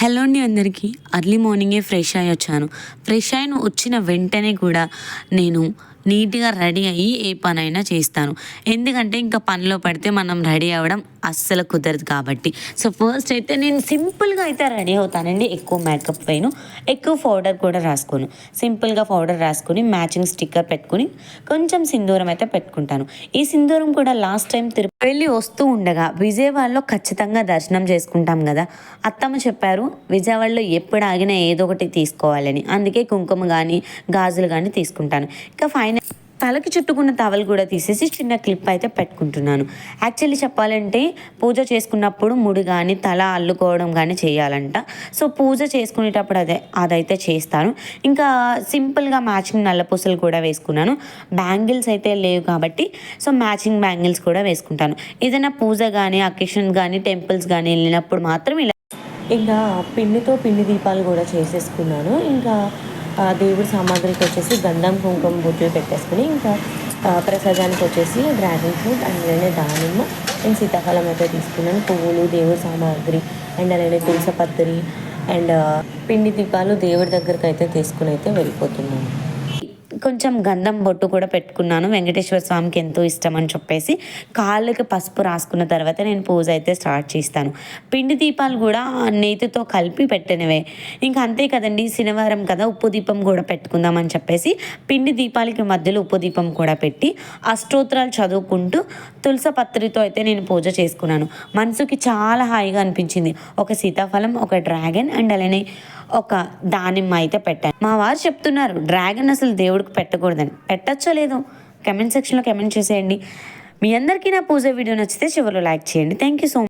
Hello అండి అందరికీ. Early మార్నింగే ఫ్రెష్ అయ్యి వచ్చాను. ఫ్రెష్ అయిన వచ్చిన వెంటనే కూడా నేను నీట్గా రెడీ అయ్యి ఏ పనైనా చేస్తాను. ఎందుకంటే ఇంకా పనిలో పడితే మనం రెడీ అవ్వడం అస్సలు కుదరదు కాబట్టి. సో ఫస్ట్ అయితే నేను సింపుల్గా అయితే రెడీ అవుతానండి. ఎక్కువ మేకప్ వేయను ఎక్కువ పౌడర్ కూడా రాసుకోను. సింపుల్గా పౌడర్ రాసుకొని మ్యాచింగ్ స్టిక్కర్ పెట్టుకుని కొంచెం సింధూరం అయితే పెట్టుకుంటాను. ఈ సింధూరం కూడా లాస్ట్ టైం తిరుపతి వెళ్ళి వస్తూ ఉండగా విజయవాడలో ఖచ్చితంగా దర్శనం చేసుకుంటాం కదా. అత్తమ్మ చెప్పారు విజయవాడలో ఎప్పుడు ఆగినా ఏదో ఒకటి తీసుకోవాలని. అందుకే కుంకుమ కానీ గాజులు కానీ తీసుకుంటాను. ఇంకా ఫైనల్ తలకి చుట్టుకున్న టవల్ కూడా తీసేసి చిన్న క్లిప్ అయితే పెట్టుకుంటున్నాను. యాక్చువల్లీ చెప్పాలంటే పూజ చేసుకున్నప్పుడు ముడి కానీ తల అల్లుకోవడం కానీ చేయాలంట. సో పూజ చేసుకునేటప్పుడు అదే అదైతే చేస్తాను. ఇంకా సింపుల్గా మ్యాచింగ్ నల్ల పూసలు కూడా వేసుకున్నాను. బ్యాంగిల్స్ అయితే లేవు కాబట్టి సో మ్యాచింగ్ బ్యాంగిల్స్ కూడా వేసుకుంటాను. ఏదైనా పూజ కానీ అకేషన్ కానీ టెంపుల్స్ కానీ వెళ్ళినప్పుడు మాత్రం ఇలా ఇంకా పిండితో పిండి దీపాలు కూడా చేసేసుకున్నాను. ఇంకా దేవుడి సామాగ్రికి వచ్చేసి గంధం కుంకుమ బుజ్జులు పెట్టేసుకుని ఇంకా ప్రసాదానికి వచ్చేసి డ్రాగన్ ఫ్రూట్ అండ్ అలానే దానిమ్మ నేను సీతాఫలం అయితే తీసుకున్నాను. పువ్వులు దేవుడి సామాగ్రి అండ్ అలానే తులసపత్రి అండ్ పిండి దీపాలు దేవుడి దగ్గరికి అయితే తీసుకుని అయితే వెళ్ళిపోతున్నాను. కొంచెం గంధం బొట్టు కూడా పెట్టుకున్నాను. వెంకటేశ్వర స్వామికి ఎంతో ఇష్టం అని చెప్పేసి కాళ్ళకి పసుపు రాసుకున్న తర్వాత నేను పూజ అయితే స్టార్ట్ చేస్తాను. పిండి దీపాలు కూడా నేతితో కలిపి పెట్టినవే. ఇంకా అంతే కదండి శనివారం కదా ఉప్పు దీపం కూడా పెట్టుకుందాం అని చెప్పేసి పిండి దీపాలకి మధ్యలో ఉప్పు దీపం కూడా పెట్టి అష్టోత్తరాలు చదువుకుంటూ తులస పత్రితో అయితే నేను పూజ చేసుకున్నాను. మనసుకి చాలా హాయిగా అనిపించింది. ఒక సీతాఫలం ఒక డ్రాగన్ అండ్ అలానే ఒక దానిమ్మ అయితే పెట్టాను. మా వారు చెప్తున్నారు డ్రాగన్ అసలు దేవుడికి పెట్టకూడదని. పెట్టచ్చో లేదో కమెంట్ సెక్షన్లో కమెంట్ చేసేయండి. మీ అందరికీ నా పూజ వీడియో నచ్చితే చివరిలో లైక్ చేయండి. Thank you so much